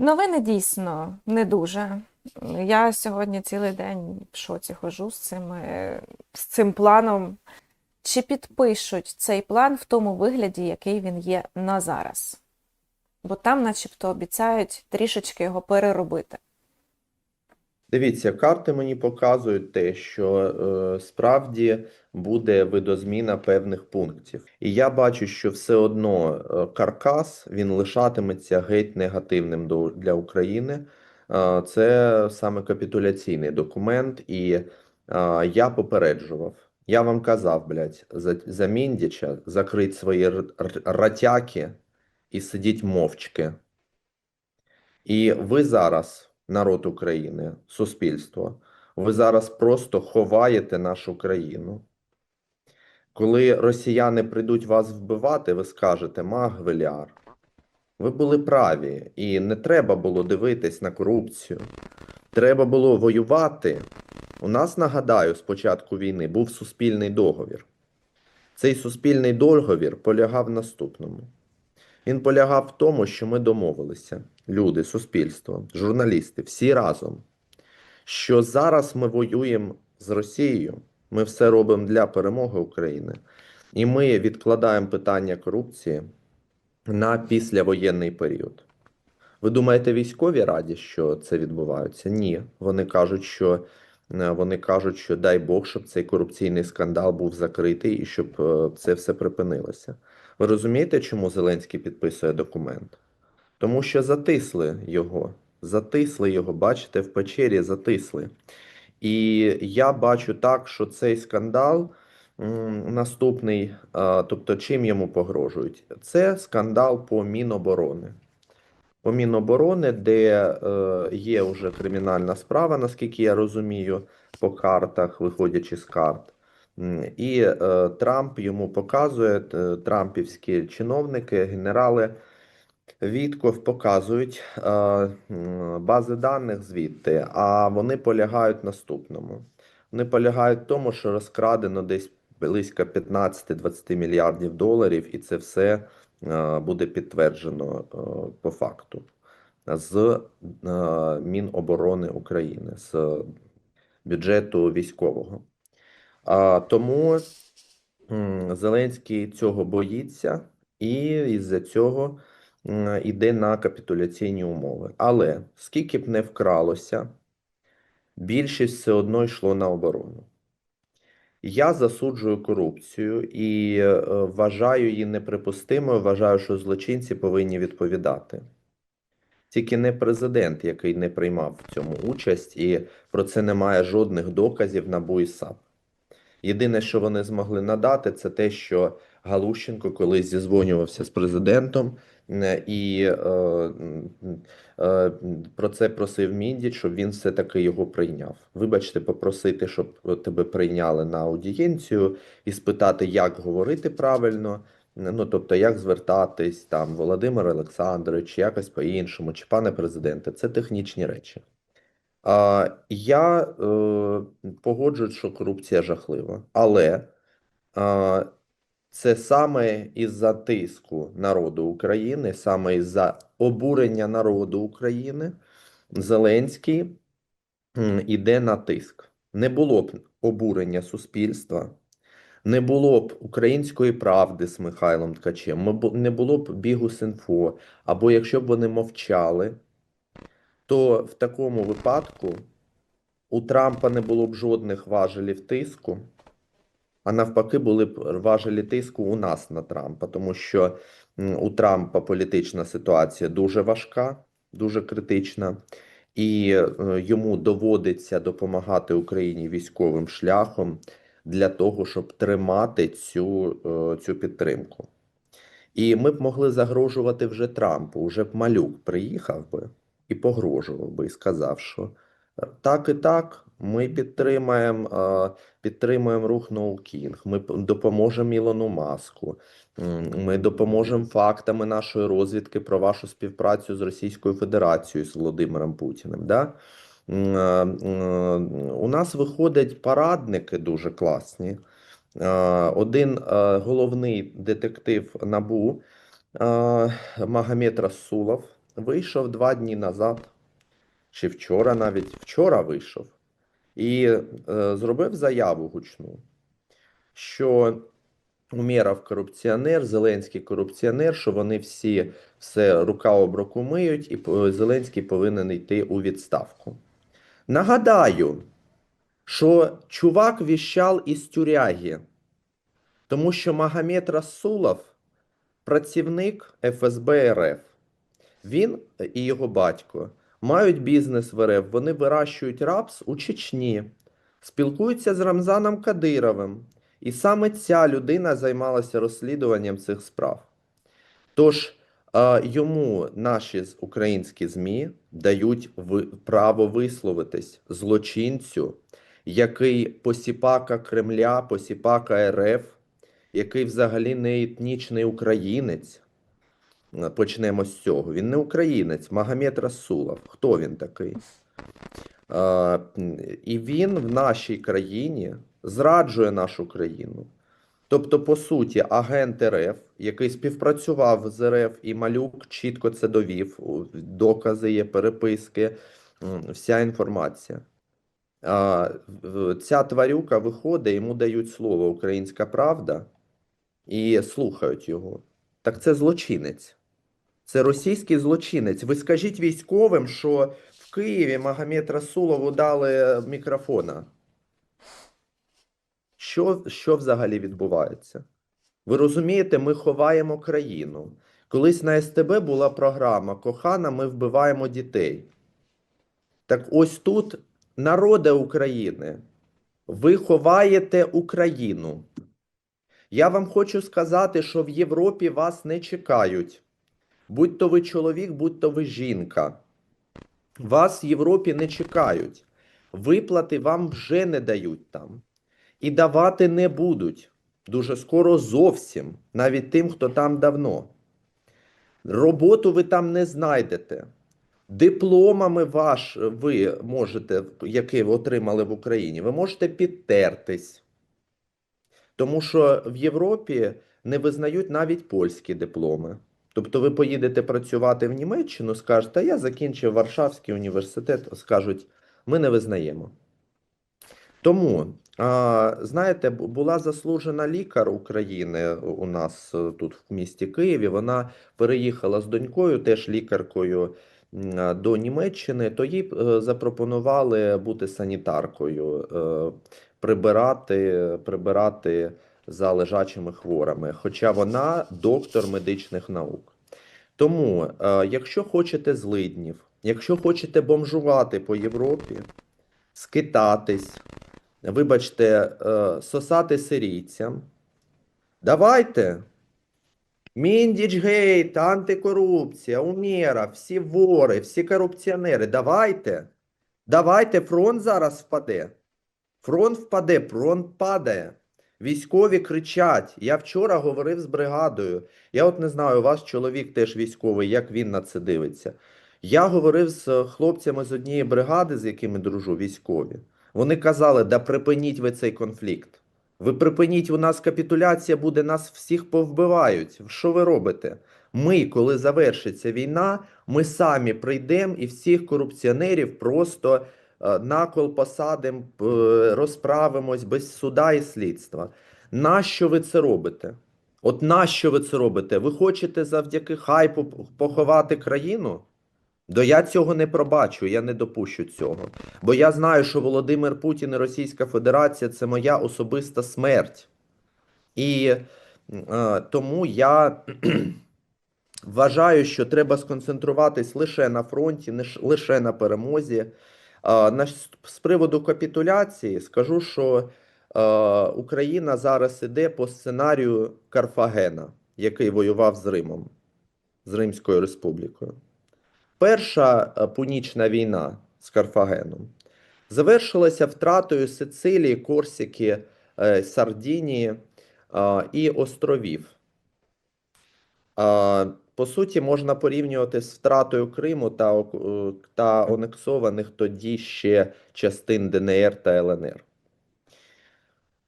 Новини дійсно не дуже. Я сьогодні цілий день в шоці хожу з цим, з цим планом. Чи підпишуть цей план в тому вигляді, який він є на зараз? Бо там, начебто, обіцяють трішечки його переробити. Дивіться, карти мені показують те, що е, справді буде видозміна певних пунктів. І я бачу, що все одно е, каркас він лишатиметься геть негативним до, для України. Е, це саме капітуляційний документ, і е, я попереджував. Я вам казав, блядь, за, за Міндіча закрить свої ратяки і сидіть мовчки. І ви зараз, народ України, суспільство, ви зараз просто ховаєте нашу країну. Коли росіяни прийдуть вас вбивати, ви скажете Маг Веліар. Ви були праві, і не треба було дивитись на корупцію. Треба було воювати. У нас, нагадаю, з початку війни був суспільний договір. Цей суспільний договір полягав в наступному. Він полягав в тому, що ми домовилися, люди, суспільство, журналісти, всі разом, що зараз ми воюємо з Росією, ми все робимо для перемоги України, і ми відкладаємо питання корупції на післявоєнний період. Ви думаєте, військові раді, що це відбувається? Ні. Вони кажуть, що е, вони кажуть, що дай Бог, щоб цей корупційний скандал був закритий і щоб е, це все припинилося. Ви розумієте, чому Зеленський підписує документ? Тому що затисли його. Затисли його, бачите, в печері затисли. І я бачу так, що цей скандал наступний, тобто чим йому погрожують? Це скандал по Міноборони. По Міноборони, де е, є вже кримінальна справа, наскільки я розумію, по картах, виходячи з карт. І е, Трамп йому показує, е, трампівські чиновники, генерали Вітков показують е, бази даних звідти, а вони полягають наступному. Вони полягають в тому, що розкрадено десь близько 15-20 мільярдів доларів, і це все буде підтверджено по факту з Міноборони України, з бюджету військового. А, тому Зеленський цього боїться і із-за цього м, іде на капітуляційні умови. Але скільки б не вкралося, більшість все одно йшло на оборону. Я засуджую корупцію і е, вважаю її неприпустимою. Вважаю, що злочинці повинні відповідати. Тільки не президент, який не приймав в цьому участь, і про це немає жодних доказів і САП. Єдине, що вони змогли надати, це те, що Галущенко колись зізвонювався з президентом е, і е, е, про це просив Міндіч, щоб він все-таки його прийняв. Вибачте, попросити, щоб тебе прийняли на аудієнцію і спитати, як говорити правильно. Ну, тобто, як звертатись там, Володимир Олександрович, чи якось по-іншому, чи пане президенте, це технічні речі. Я е, погоджуюсь, що корупція жахлива, але це саме із-за тиску народу України, саме із-за обурення народу України, Зеленський іде на тиск. Не було б обурення суспільства, не було б української правди з Михайлом Ткачем, не було б Бігус.Інфо, або якщо б вони мовчали, то в такому випадку у Трампа не було б жодних важелів тиску, а навпаки, були б важелі тиску у нас на Трампа, тому що у Трампа політична ситуація дуже важка, дуже критична, і е, йому доводиться допомагати Україні військовим шляхом для того, щоб тримати цю, е, цю підтримку. І ми б могли загрожувати вже Трампу. Уже б малюк приїхав би і погрожував би, і сказав, що е, так і так, ми підтримаємо, е, підтримуємо рух No King, ми допоможемо Ілону Маску, ми допоможемо фактами нашої розвідки про вашу співпрацю з Російською Федерацією, з Володимиром Путіним. Да? Е, У нас виходять парадники дуже класні. Один головний детектив НАБУ Магомед Расулов, вийшов два дні назад, чи вчора навіть, вчора вийшов, і е, зробив заяву гучну, що Умєров корупціонер, Зеленський корупціонер, що вони всі все рука об руку миють, і е, Зеленський повинен йти у відставку. Нагадаю, що чувак віщав із тюряги, тому що Магомед Расулов працівник ФСБ РФ. Він і його батько мають бізнес в РФ, вони вирощують рапс у Чечні, спілкуються з Рамзаном Кадировим. І саме ця людина займалася розслідуванням цих справ. Тож е, йому наші українські ЗМІ дають право висловитись злочинцю, який посіпака Кремля, посіпака РФ, який взагалі не етнічний українець. Е, Почнемо з цього. Він не українець, Магомед Расулов. Хто він такий? Е, І він в нашій країні зраджує нашу країну. Тобто, по суті, агент РФ, який співпрацював з РФ, і Малюк чітко це довів. Докази є, переписки, вся інформація. А, Ця тварюка виходить, йому дають слово Українська Правда і слухають його. Так це злочинець. Це російський злочинець. Ви скажіть військовим, що в Києві Магомед Расулову дали мікрофона. Що, що взагалі відбувається? Ви розумієте, ми ховаємо країну. Колись на СТБ була програма Кохана, ми вбиваємо дітей. Так ось тут, народи України, ви ховаєте Україну. Я вам хочу сказати, що в Європі вас не чекають. Будь то ви чоловік, будь то ви жінка. Вас в Європі не чекають. Виплати вам вже не дають там. І давати не будуть. Дуже скоро зовсім, навіть тим, хто там давно. Роботу ви там не знайдете. Дипломами ваш ви можете, які ви отримали в Україні, ви можете підтертись. Тому що в Європі не визнають навіть польські дипломи. Тобто ви поїдете працювати в Німеччину, скажете, я закінчив Варшавський університет, скажуть, ми не визнаємо. Тому, знаєте, була заслужена лікар України у нас е, тут в місті Києві. Вона переїхала з донькою, теж лікаркою до Німеччини, то їй е, запропонували бути санітаркою, е, прибирати, прибирати за лежачими хворими, хоча вона доктор медичних наук. Тому, е, якщо хочете злиднів, якщо хочете бомжувати по Європі, скитатись, вибачте, е, сосати сирійцям, давайте. Міндіч гейт, антикорупція, Умєра, всі вори, всі корупціонери, давайте. Давайте, фронт зараз впаде. Фронт впаде, фронт падає. Військові кричать. Я вчора говорив з бригадою. Я от не знаю, у вас чоловік теж військовий, як він на це дивиться. Я говорив з хлопцями з однієї бригади, з якими дружу, військові. Вони казали, да припиніть ви цей конфлікт. Ви припиніть, у нас капітуляція буде, нас всіх повбивають. Що ви робите? Ми, коли завершиться війна, ми самі прийдемо і всіх корупціонерів просто е, накол посадимо, розправимось без суда і слідства. Нащо ви це робите? От нащо ви це робите? Ви хочете завдяки хайпу поховати країну? До я цього не пробачу, я не допущу цього. Бо я знаю, що Володимир Путін і Російська Федерація це моя особиста смерть. І е, тому я вважаю, що треба сконцентруватись лише на фронті, лише на перемозі. З приводу капітуляції скажу, що Україна зараз іде по сценарію Карфагена, який воював з Римом, з Римською Республікою. Перша е, пунічна війна з Карфагеном завершилася втратою Сицилії, Корсики, е, Сардінії і островів. По суті, можна порівнювати з втратою Криму та, е, та анексованих тоді ще частин ДНР та ЛНР.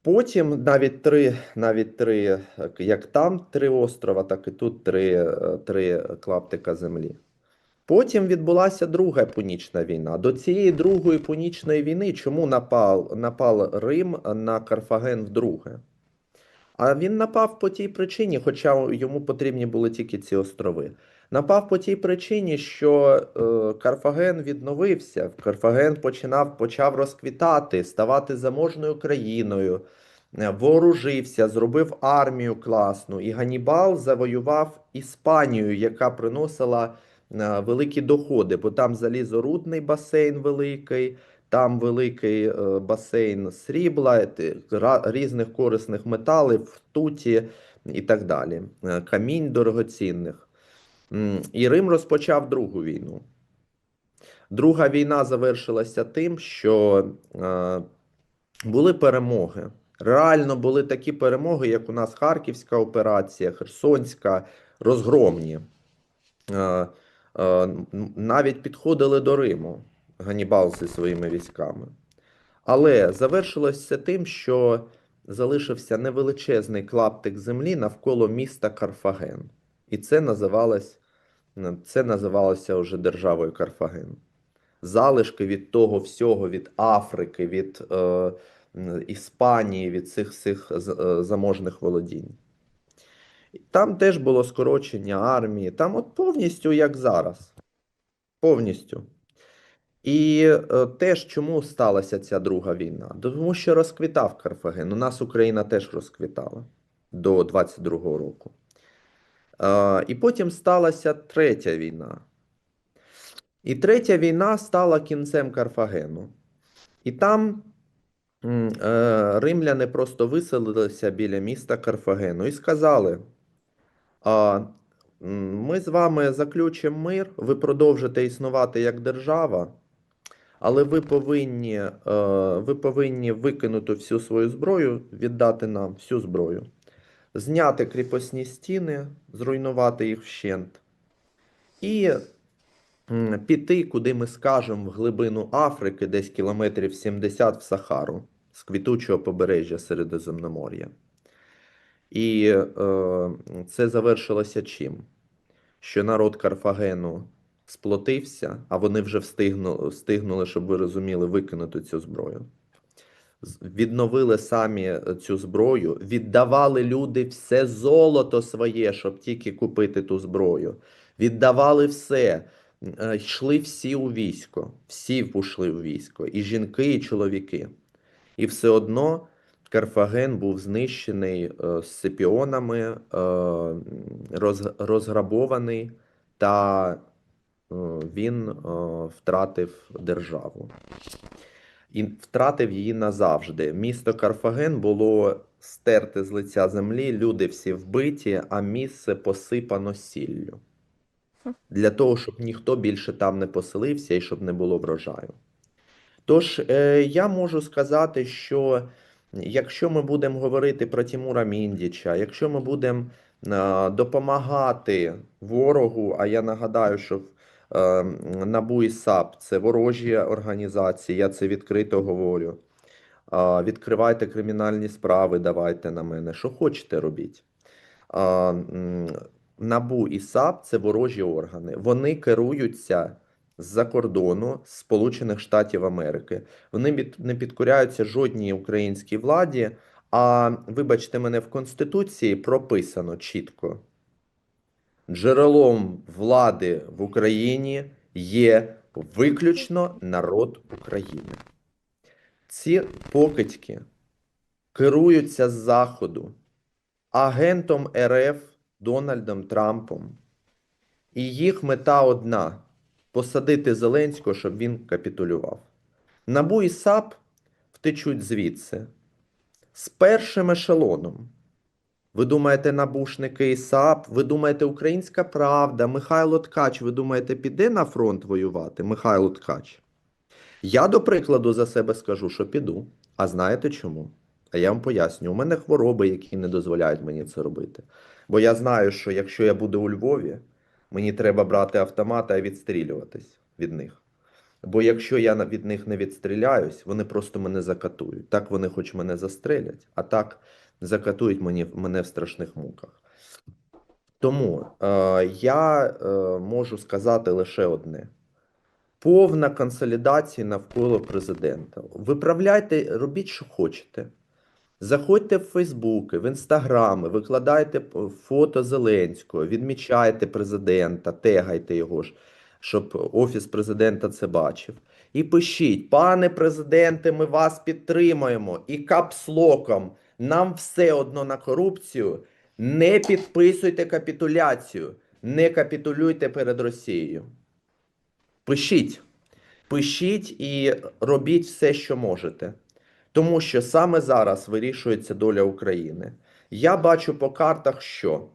Потім навіть три, навіть три, е, як там три острова, так і тут три, е, три клаптика землі. Потім відбулася Друга Пунічна війна. До цієї Другої Пунічної війни чому напав, напав Рим на Карфаген вдруге? А він напав по тій причині, хоча йому потрібні були тільки ці острови. Напав по тій причині, що е, Карфаген відновився, Карфаген починав, почав розквітати, ставати заможною країною, е, вооружився, зробив армію класну, і Ганібал завоював Іспанію, яка приносила е, великі доходи, бо там залізорудний басейн великий, там великий е, басейн срібла, різних корисних металів, ртуті і так далі, е, камінь дорогоцінних. І Рим розпочав Другу війну. Друга війна завершилася тим, що е, були перемоги. Реально були такі перемоги, як у нас Харківська операція, Херсонська, розгромні. Навіть підходили до Риму Ганібал зі своїми військами. Але завершилось все тим, що залишився невеличезний клаптик землі навколо міста Карфаген. І це називалось, це називалося вже державою Карфаген. Залишки від того всього, від Африки, від е, Іспанії, від цих всіх е, заможних володінь. Там теж було скорочення армії, там от повністю як зараз. Повністю. І е, теж чому сталася ця друга війна? Тому що розквітав Карфаген. У нас Україна теж розквітала до 22-го року. І потім сталася третя війна. І третя війна стала кінцем Карфагену. І там е, римляни просто виселилися біля міста Карфагену і сказали: ми з вами заключимо мир, ви продовжите існувати як держава, але ви повинні, е, ви повинні викинути всю свою зброю, віддати нам всю зброю, зняти кріпосні стіни, зруйнувати їх вщент. І піти, куди ми скажемо, в глибину Африки, десь кілометрів 70 в Сахару, з квітучого побережжя Середземномор'я. І е, це завершилося чим? Що народ Карфагену сплотився, а вони вже встигнули, встигнули, щоб ви розуміли, викинути цю зброю. Відновили самі цю зброю, віддавали люди все золото своє, щоб тільки купити ту зброю. Віддавали все, Е, йшли всі у військо, всі пішли у військо, і жінки, і чоловіки. І все одно Карфаген був знищений е, сципіонами, е, розграбований, та е, він е, втратив державу. І втратив її назавжди. Місто Карфаген було стерте з лиця землі, люди всі вбиті, а місце посипано сіллю. Для того, щоб ніхто більше там не поселився і щоб не було врожаю. Тож е, я можу сказати, що якщо ми будемо говорити про Тимура Міндіча, якщо ми будемо е, допомагати ворогу, а я нагадаю, що е, НАБУ і САП це ворожі організації, я це відкрито говорю. Відкривайте кримінальні справи, давайте на мене. Що хочете робіть. НАБУ і САП це ворожі органи. Вони керуються з-за кордону Сполучених Штатів Америки. Вони не підкоряються жодній українській владі. А вибачте мене, в Конституції прописано чітко: джерелом влади в Україні є виключно народ України. Ці покидьки керуються з Заходу агентом РФ Дональдом Трампом. І їх мета одна посадити Зеленського, щоб він капітулював. НАБУ і САП втечуть звідси з першим ешелоном. Ви думаєте, набушники і САП, ви думаєте, Українська Правда, Михайло Ткач, ви думаєте, піде на фронт воювати? Михайло Ткач. Я, до прикладу, за себе скажу, що піду. А знаєте чому? А я вам поясню, у мене хвороби, які не дозволяють мені це робити. Бо я знаю, що якщо я буду у Львові, мені треба брати автомат і відстрілюватись від них. Бо якщо я від них не відстріляюсь, вони просто мене закатують. Так вони хоч мене застрелять, а так закатують мені, мене в страшних муках. Тому е, я е, можу сказати лише одне: повна консолідація навколо президента. Виправляйте, робіть, що хочете. Заходьте в Фейсбуки, в Інстаграми, викладайте фото Зеленського, відмічайте президента, тегайте його ж, щоб офіс президента це бачив. І пишіть: пане президенте, ми вас підтримуємо. І капслоком нам все одно на корупцію. Не підписуйте капітуляцію, не капітулюйте перед Росією. Пишіть, пишіть і робіть все, що можете. Тому що саме зараз вирішується доля України. Я бачу по картах, що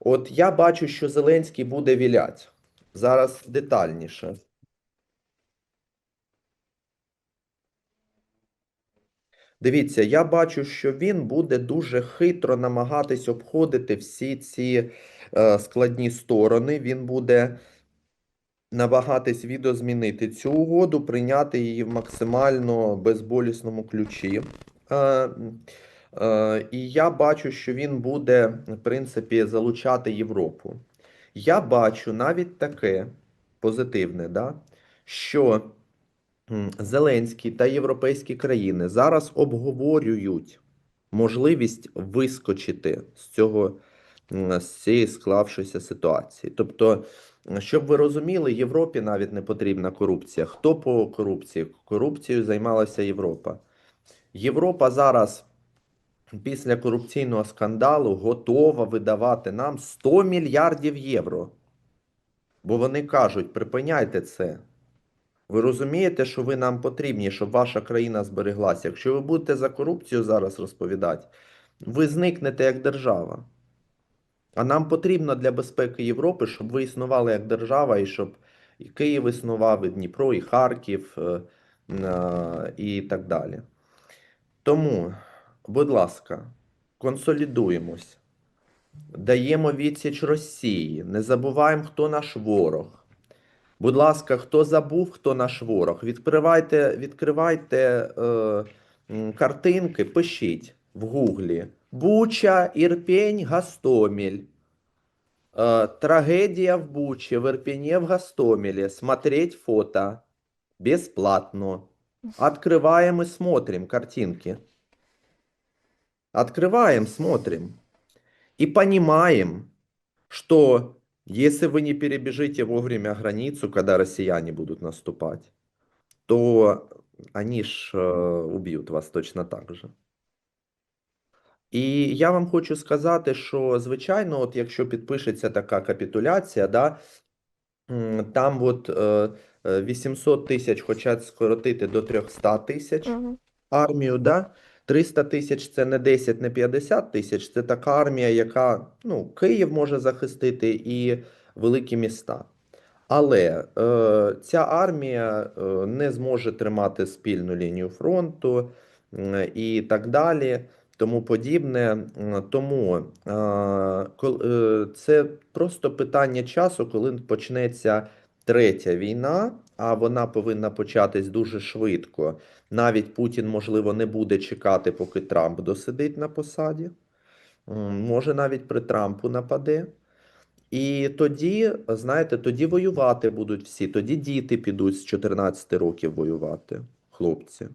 от я бачу, що Зеленський буде вілять. Зараз детальніше. Дивіться, я бачу, що він буде дуже хитро намагатись обходити всі ці е, складні сторони. Він буде намагатись відозмінити цю угоду, прийняти її в максимально безболісному ключі. Е, е, і я бачу, що він буде, в принципі, залучати Європу. Я бачу навіть таке позитивне, да, що Зеленський та європейські країни зараз обговорюють можливість вискочити з цього з цієї склавшоїся ситуації. Тобто, щоб ви розуміли, Європі навіть не потрібна корупція. Хто по корупції? Корупцією займалася Європа. Європа зараз після корупційного скандалу готова видавати нам 100 мільярдів євро. Бо вони кажуть, припиняйте це. Ви розумієте, що ви нам потрібні, щоб ваша країна збереглася. Якщо ви будете за корупцію зараз розповідати, ви зникнете як держава. А нам потрібно для безпеки Європи, щоб ви існували як держава, і щоб і Київ існував, і Дніпро, і Харків, е, е, і так далі. Тому, будь ласка, консолідуємось, даємо відсіч Росії, не забуваємо, хто наш ворог. Будь ласка, хто забув, хто наш ворог, відкривайте, відкривайте е, м, картинки, пишіть в гуглі. Буча, Ірпень, Гастомель. Э, трагедия в Буче, в Ирпене, в Гастомеле. Смотреть фото. Бесплатно. Открываем и смотрим картинки. Открываем, смотрим. И понимаем, что если вы не перебежите вовремя границу, когда россияне будут наступать, то они ж э, убьют вас точно так же. І я вам хочу сказати, що звичайно, от якщо підпишеться така капітуляція, да, там от е, е, 800 тисяч хочуть скоротити до 300 тисяч армію, да? 300 тисяч це не 10, не 50 тисяч, це така армія, яка ну, Київ може захистити і великі міста. Але е, ця армія е, не зможе тримати спільну лінію фронту і так далі, тому подібне. Тому е, е, це просто питання часу, коли почнеться третя війна, а вона повинна початись дуже швидко. Навіть Путін, можливо, не буде чекати, поки Трамп досидить на посаді. Може, навіть при Трампу нападе. І тоді, знаєте, тоді воювати будуть всі. Тоді діти підуть з 14 років воювати, хлопці.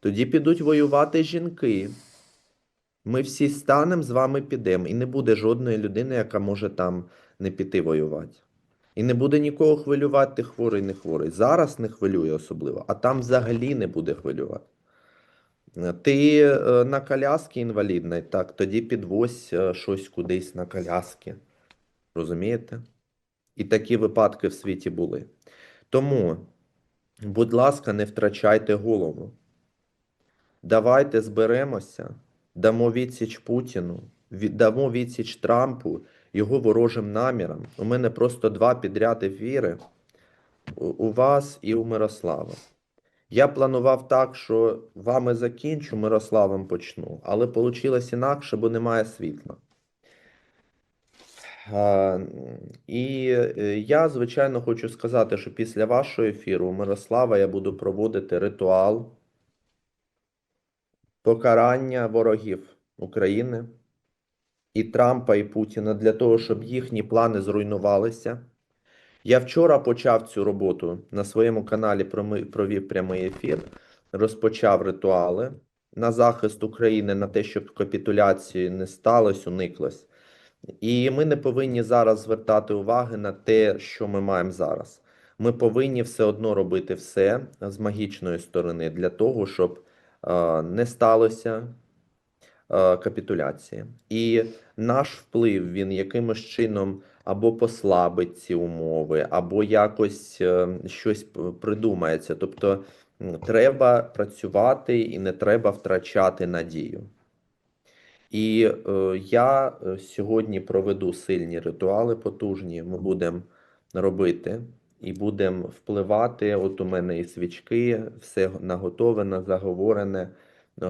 Тоді підуть воювати жінки. Ми всі станемо з вами підемо. І не буде жодної людини, яка може там не піти воювати. І не буде нікого хвилювати, ти хворий, не хворий. Зараз не хвилює особливо, а там взагалі не буде хвилювати. Ти е, на коляскі інвалідний, так, тоді підвозь е, щось кудись на коляски. Розумієте? І такі випадки в світі були. Тому, будь ласка, не втрачайте голову. Давайте зберемося, дамо відсіч Путіну, дамо відсіч Трампу, його ворожим намірам. У мене просто два підряд ефіри у, вас і у Мирослава. Я планував так, що вами закінчу, Мирославом почну, але вийшло інакше, бо немає світла. І е, я, звичайно, хочу сказати, що після вашого ефіру у Мирослава я буду проводити ритуал покарання ворогів України. І Трампа, і Путіна для того, щоб їхні плани зруйнувалися. Я вчора почав цю роботу на своєму каналі провів прямий ефір, розпочав ритуали на захист України, на те, щоб капітуляції не сталося, униклось. І ми не повинні зараз звертати уваги на те, що ми маємо зараз. Ми повинні все одно робити все з магічної сторони для того, щоб е, не сталося капітуляції. І наш вплив він якимось чином або послабить ці умови, або якось е, щось придумається. Тобто треба працювати і не треба втрачати надію. І е, я е, сьогодні проведу сильні ритуали потужні. Ми будемо робити і будемо впливати. От у мене і свічки, все наготоване, заговорене.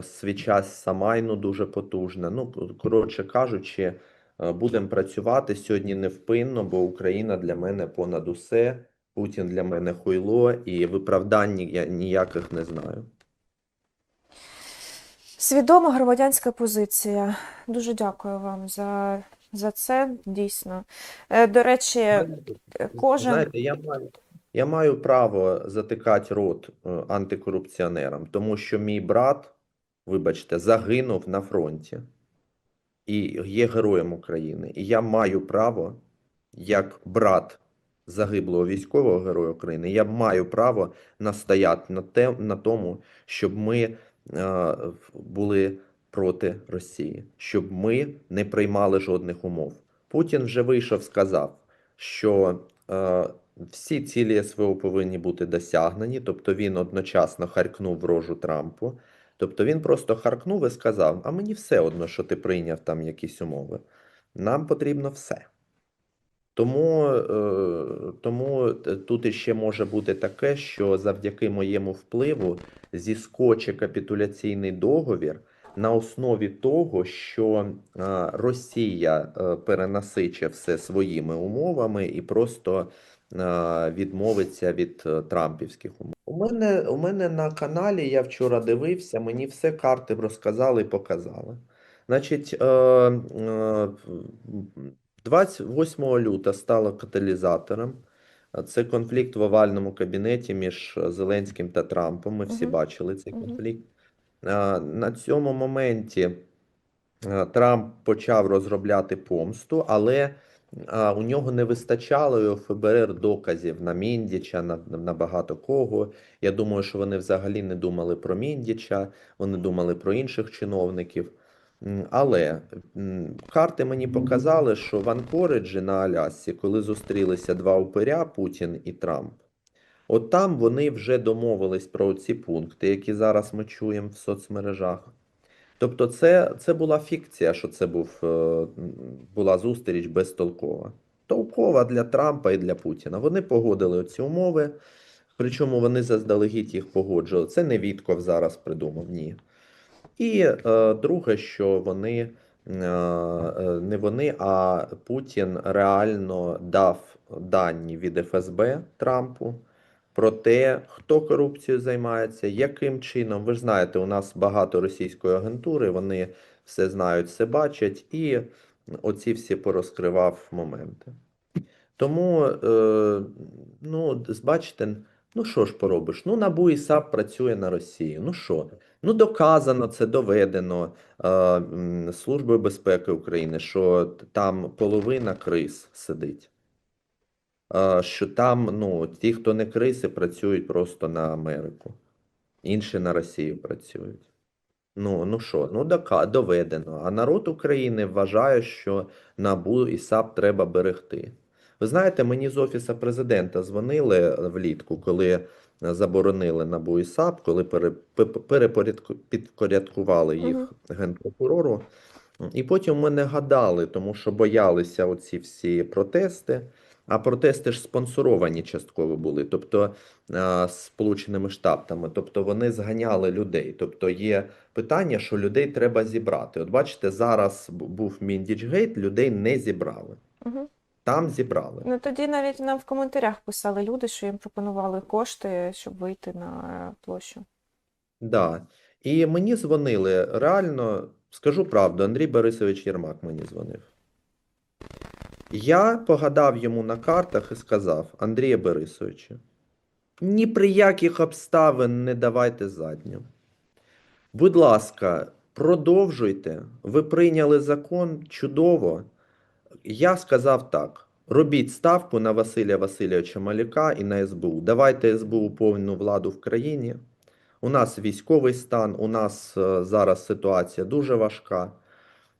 Свіча з Самайну дуже потужна. Ну, коротше кажучи, е, будемо працювати сьогодні невпинно, бо Україна для мене понад усе. Путін для мене хуйло, і виправдань я ніяких не знаю. Свідома громадянська позиція. Дуже дякую вам за, за це, дійсно. Е, До речі, кожен. Знаєте, я маю, я маю право затикати рот е, антикорупціонерам, тому що мій брат, вибачте, загинув на фронті і є героєм України. І я маю право, як брат загиблого військового героя України, я маю право настояти на те, на тому, щоб ми е, були проти Росії, щоб ми не приймали жодних умов. Путін вже вийшов, сказав, що е, всі цілі СВО повинні бути досягнені, тобто він одночасно харкнув рожу Трампу. Тобто він просто харкнув і сказав: а мені все одно, що ти прийняв там якісь умови. Нам потрібно все. Тому, е, тому тут іще може бути таке, що завдяки моєму впливу зіскоче капітуляційний договір на основі того, що е, Росія е, перенасиче все своїми умовами і просто е, відмовиться від е, трампівських умов. У мене, у мене на каналі я вчора дивився, мені все карти розказали і показали. Значить, е, е, 28 лютого стало каталізатором. Це конфлікт в овальному кабінеті між Зеленським та Трампом. Ми всі Мгм. бачили цей конфлікт. На цьому моменті Трамп почав розробляти помсту, але у нього не вистачало у ФБР доказів на Міндіча, на, на багато кого. Я думаю, що вони взагалі не думали про Міндіча, вони думали про інших чиновників. Але карти мені показали, що в Анкориджі на Алясці, коли зустрілися два упиря, Путін і Трамп, от там вони вже домовились про ці пункти, які зараз ми чуємо в соцмережах. Тобто, це, це була фікція, що це був, е, була зустріч безтолкова. Толкова для Трампа і для Путіна. Вони погодили ці умови, причому вони заздалегідь їх погоджували. Це не Вітков зараз придумав, ні. І е, друге, що вони е, е, не вони, а Путін реально дав дані від ФСБ Трампу про те, хто корупцією займається, яким чином. Ви ж знаєте, у нас багато російської агентури, вони все знають, все бачать, і оці всі порозкривав моменти. Тому, е, ну, бачите, ну що ж поробиш? Ну, НАБУ і САП працює на Росії. Ну що? Ну, доказано, це доведено е, Службою безпеки України, що там половина криз сидить. Що там, ну, ті, хто не криси, працюють просто на Америку. Інші на Росію працюють. Ну, ну що, ну доведено. А народ України вважає, що НАБУ і САП треба берегти. Ви знаєте, мені з Офісу президента дзвонили влітку, коли заборонили НАБУ і САП, коли пере, пе- перепорядку- підпорядкували їх Мгм. генпрокурору. І потім ми не гадали, тому що боялися оці всі протести. А протести ж спонсоровані частково були, тобто е, Сполученими Штатами. Тобто вони зганяли людей. Тобто є питання, що людей треба зібрати. От бачите, зараз був Міндічгейт, людей не зібрали. Мгм. Там зібрали. Ну тоді навіть нам в коментарях писали люди, що їм пропонували кошти, щоб вийти на е, площу. Да. І мені дзвонили реально Скажу правду, Андрій Борисович Єрмак мені дзвонив. Я погадав йому на картах і сказав: Андрія Борисовичу, ні при яких обставин не давайте задню. Будь ласка, продовжуйте. Ви прийняли закон чудово. Я сказав так: робіть ставку на Василя Васильовича Малюка і на СБУ. Давайте СБУ повну владу в країні. У нас військовий стан, у нас е, зараз ситуація дуже важка.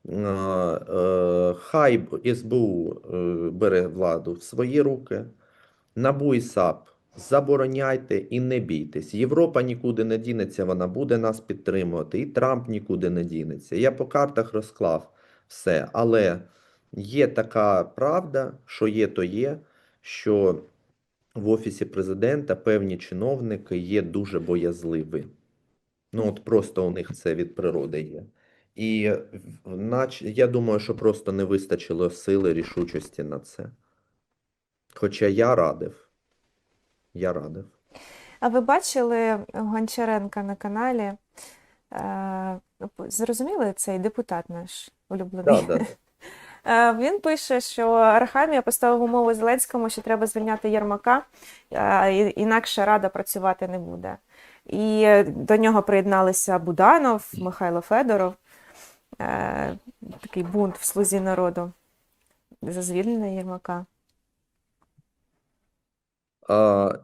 Е, е, Хай СБУ е, бере владу в свої руки. НАБУ і САП забороняйте і не бійтесь. Європа нікуди не дінеться, вона буде нас підтримувати, і Трамп нікуди не дінеться. Я по картах розклав все. Але є така правда, що є, то є, що в Офісі президента певні чиновники є дуже боязливі. Ну, от просто у них це від природи є. І нач... я думаю, що просто не вистачило сили, рішучості на це. Хоча я радив. Я радив. А ви бачили Гончаренка на каналі? Е, Зрозуміли цей депутат наш улюблений? Да, да. Е, Він пише, що Арахамія поставив умову Зеленському, що треба звільняти Єрмака, е, інакше Рада працювати не буде. І до нього приєдналися Буданов, Михайло Федоров. Е, Такий бунт в слузі народу за звільнення Єрмака.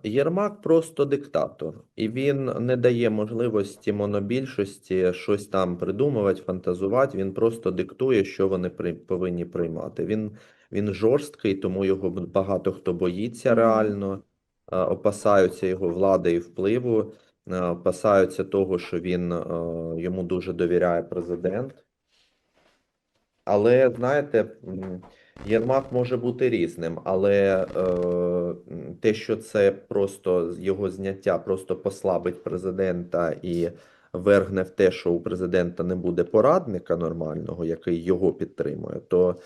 Єрмак просто диктатор, і він не дає можливості монобільшості щось там придумувати, фантазувати. Він просто диктує, що вони при, повинні приймати. Він, він жорсткий, тому його багато хто боїться реально, опасаються його влади і впливу, опасаються того, що він йому дуже довіряє президент. Але знаєте, Єрмак може бути різним, але е, те, що це просто його зняття просто послабить президента і вергне в те, що у президента не буде порадника нормального, який його підтримує, то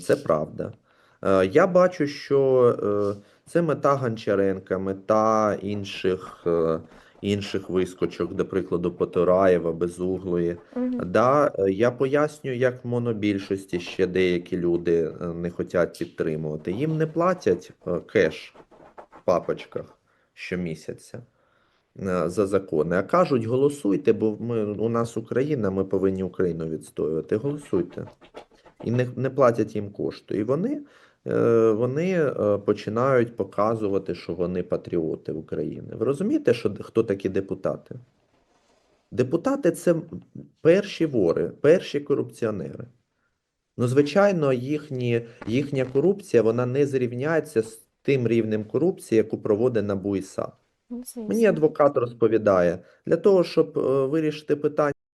це правда. Е, я бачу, що е, це мета Гончаренка, мета інших, е, інших вискочок, до прикладу, Потураєва, Безуглої. Мгм. Да, я пояснюю, як в монобільшості ще деякі люди е, не хочуть підтримувати. Їм не платять е, кеш в папочках щомісяця е, за закони, а кажуть, голосуйте, бо ми, у нас Україна, ми повинні Україну відстоювати. Голосуйте. І не, не платять їм кошти. І вони, вони е, починають показувати, що вони патріоти України. Ви розумієте, що, хто такі депутати? Депутати це перші вори, перші корупціонери. Ну, звичайно, їхні, їхня корупція вона не зрівняється з тим рівнем корупції, яку проводить НАБУ і САП. Ну, Мені адвокат розповідає, для того, щоб е, вирішити питання.